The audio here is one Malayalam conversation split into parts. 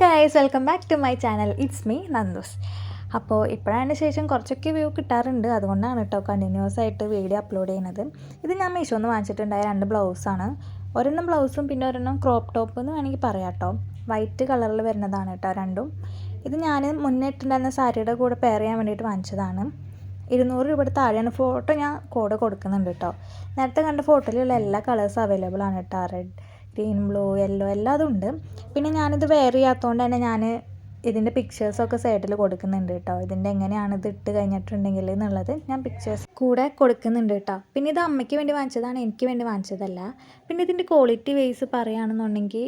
Guys welcome back to my channel it's me Nandos അപ്പോൾ ഇപ്പോഴതിന് ശേഷം കുറച്ചൊക്കെ വ്യൂ കിട്ടാറുണ്ട്. അതുകൊണ്ടാണ് കേട്ടോ കണ്ടിന്യൂസ് ആയിട്ട് വീഡിയോ അപ്ലോഡ് ചെയ്യുന്നത്. ഇത് ഞാൻ മീഷോന്ന് വാങ്ങിച്ചിട്ടുണ്ടായ രണ്ട് ബ്ലൗസാണ് ഒരെണ്ണം ബ്ലൗസും പിന്നെ ഒരെണ്ണം ക്രോപ്പ് ടോപ്പ് എന്ന് വേണമെങ്കിൽ പറയാം കേട്ടോ വൈറ്റ് കളറിൽ വരുന്നതാണ് കേട്ടോ രണ്ടും. ഇത് ഞാൻ മുന്നേ ഇട്ടിട്ടുണ്ടായിരുന്ന സാരിയുടെ കൂടെ പെയർ ചെയ്യാൻ വേണ്ടിയിട്ട് വാങ്ങിച്ചതാണ്. ഇരുന്നൂറ് രൂപയുടെ താഴെയാണ് ഫോട്ടോ ഞാൻ കൂടെ കൊടുക്കുന്നുണ്ട് കേട്ടോ നേരത്തെ കണ്ട ഫോട്ടോയിലുള്ള എല്ലാ കളേഴ്സും അവൈലബിൾ ആണ് കേട്ടോ റെഡ് ഗ്രീൻ ബ്ലൂ യെല്ലോ എല്ലാം ഉണ്ട് പിന്നെ ഞാനിത് വെയർ ചെയ്യാത്തതുകൊണ്ട് തന്നെ ഞാൻ ഇതിന്റെ പിക്ചേഴ്സൊക്കെ സൈഡിൽ കൊടുക്കുന്നുണ്ട് കേട്ടോ ഇതിന്റെ എങ്ങനെയാണ് ഇത് ഇട്ട് കഴിഞ്ഞിട്ടുണ്ടെങ്കിൽ എന്നുള്ളത് ഞാൻ പിക്ചേഴ്സ് കൂടെ കൊടുക്കുന്നുണ്ട് കേട്ടോ പിന്നെ ഇത് അമ്മയ്ക്ക് വേണ്ടി വാങ്ങിച്ചതാണ് എനിക്ക് വേണ്ടി വാങ്ങിച്ചതല്ല. പിന്നെ ഇതിന്റെ ക്വാളിറ്റി വൈസ് പറയുകയാണെന്നുണ്ടെങ്കിൽ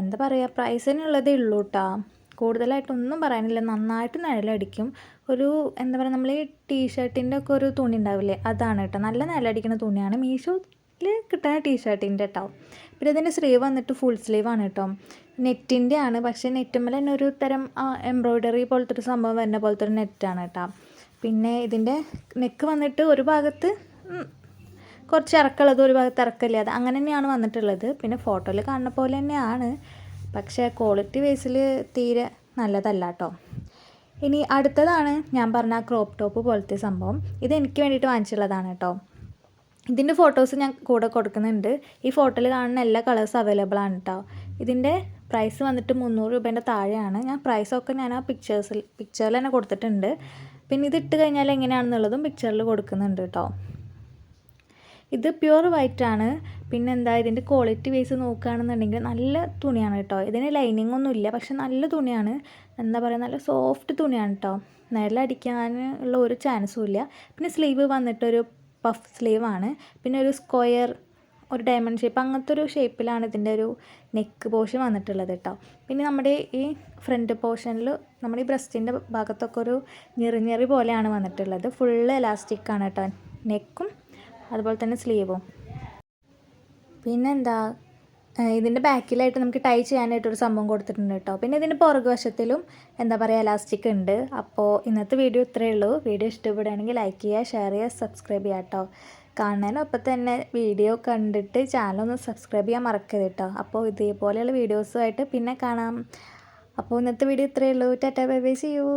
എന്താ പറയുക പ്രൈസിനുള്ളതേ ഉള്ളൂ കേട്ടോ കൂടുതലായിട്ടൊന്നും പറയാനില്ല. നന്നായിട്ട് നിഴലടിക്കും. ഒരു എന്താ പറയുക നമ്മൾ ഈ ടീഷർട്ടിന്റെ ഒക്കെ ഒരു തുണി ഉണ്ടാവില്ലേ? അതാണ് കേട്ടോ നല്ല നിഴലടിക്കുന്ന തുണിയാണ്. മീഷോയിൽ കിട്ടുന്ന ടീഷർട്ടിന്റെ കേട്ടോ പിന്നെ ഇതിന്റെ സ്ലീവ് വന്നിട്ട് ഫുൾ സ്ലീവ് ആണ് കേട്ടോ നെറ്റിന്റെ ആണ്. പക്ഷേ നെറ്റുമ്മൽ തന്നെ ഒരു തരം എംബ്രോയ്ഡറി പോലത്തെ ഒരു സംഭവം വരുന്ന പോലത്തെ ഒരു നെറ്റാണ് കേട്ടോ പിന്നെ ഇതിന്റെ നെക്ക് വന്നിട്ട് ഒരു ഭാഗത്ത് കുറച്ച് ഇറക്കമുള്ളത് ഒരു ഭാഗത്ത് ഇറക്കമില്ലാതെ അങ്ങനെ തന്നെയാണ് വന്നിട്ടുള്ളത്. പിന്നെ ഫോട്ടോയിൽ കാണുന്ന പോലെ തന്നെയാണ്. പക്ഷേ ക്വാളിറ്റി വൈസിൽ തീരെ നല്ലതല്ല കേട്ടോ ഇനി അടുത്തതാണ് ഞാൻ പറഞ്ഞ ക്രോപ്പ് ടോപ്പ് പോലത്തെ സംഭവം. ഇത് എനിക്ക് വേണ്ടിയിട്ട് വാങ്ങിച്ചുള്ളതാണ് കേട്ടോ ഇതിന്റെ ഫോട്ടോസ് ഞാൻ കൂടെ കൊടുക്കുന്നുണ്ട്. ഈ ഫോട്ടോയിൽ കാണുന്ന എല്ലാ കളേഴ്സും അവൈലബിൾ ആണ് കേട്ടോ ഇതിന്റെ പ്രൈസ് വന്നിട്ട് മുന്നൂറ് രൂപേന്റെ താഴെയാണ്. ഞാൻ പ്രൈസൊക്കെ ഞാൻ ആ പിക്ചേഴ്സിൽ പിക്ചറിൽ തന്നെ കൊടുത്തിട്ടുണ്ട്. പിന്നെ ഇത് ഇട്ട് കഴിഞ്ഞാൽ എങ്ങനെയാണെന്നുള്ളതും പിക്ചറിൽ കൊടുക്കുന്നുണ്ട് കേട്ടോ ഇത് പ്യുവർ വൈറ്റ് ആണ്. പിന്നെ എന്താ ഇതിന്റെ ക്വാളിറ്റി വൈസ് നോക്കുകയാണെന്നുണ്ടെങ്കിൽ നല്ല തുണിയാണ് കേട്ടോ ഇതിന് ലൈനിങ് ഒന്നും ഇല്ല പക്ഷെ നല്ല തുണിയാണ്. എന്താ പറയുക നല്ല സോഫ്റ്റ് തുണിയാണ് കേട്ടോ നിഴലടിക്കാൻ ഉള്ള ഒരു ചാൻസും ഇല്ല. പിന്നെ സ്ലീവ് വന്നിട്ടൊരു പഫ് ആണ്. പിന്നെ ഒരു സ്ക്വയർ ഒരു ഡയമണ്ട് ഷേപ്പ് അങ്ങനത്തെ ഒരു ഷേപ്പിലാണ് ഇതിന്റെ ഒരു നെക്ക് പോർഷൻ വന്നിട്ടുള്ളത് കേട്ടോ പിന്നെ നമ്മുടെ ഈ ഫ്രണ്ട് പോർഷനിൽ നമ്മുടെ ഈ ബ്രസ്റ്റിന്റെ ഭാഗത്തൊക്കെ ഒരു ഞെറിഞ്ഞെറി പോലെയാണ് വന്നിട്ടുള്ളത്. ഫുള്ള് എലാസ്റ്റിക് ആണ് കേട്ടോ നെക്കും അതുപോലെ തന്നെ സ്ലീവും പിന്നെന്താ? ഇതിന്റെ ബാക്കിലായിട്ട് നമുക്ക് ടൈ ചെയ്യാനായിട്ടൊരു സംഭവം കൊടുത്തിട്ടുണ്ട് കേട്ടോ. പിന്നെ ഇതിന്റെ പുറകു വശത്തിലും എന്താ പറയുക ഇലാസ്റ്റിക് ഉണ്ട്. അപ്പോൾ ഇന്നത്തെ വീഡിയോ ഇത്രയേ ഉള്ളൂ. വീഡിയോ ഇഷ്ടപ്പെടുകയാണെങ്കിൽ ലൈക്ക് ചെയ്യുക ഷെയർ ചെയ്യുക സബ്സ്ക്രൈബ് ചെയ്യുക കേട്ടോ. കാണാനൊപ്പം തന്നെ വീഡിയോ കണ്ടിട്ട് ചാനലൊന്ന് സബ്സ്ക്രൈബ് ചെയ്യാൻ മറക്കരുത് കേട്ടോ. അപ്പോൾ ഇതേപോലെയുള്ള വീഡിയോസുമായിട്ട് പിന്നെ കാണാം. അപ്പോൾ ഇന്നത്തെ വീഡിയോ ഇത്രയേ ഉള്ളൂ. Tata bye bye see you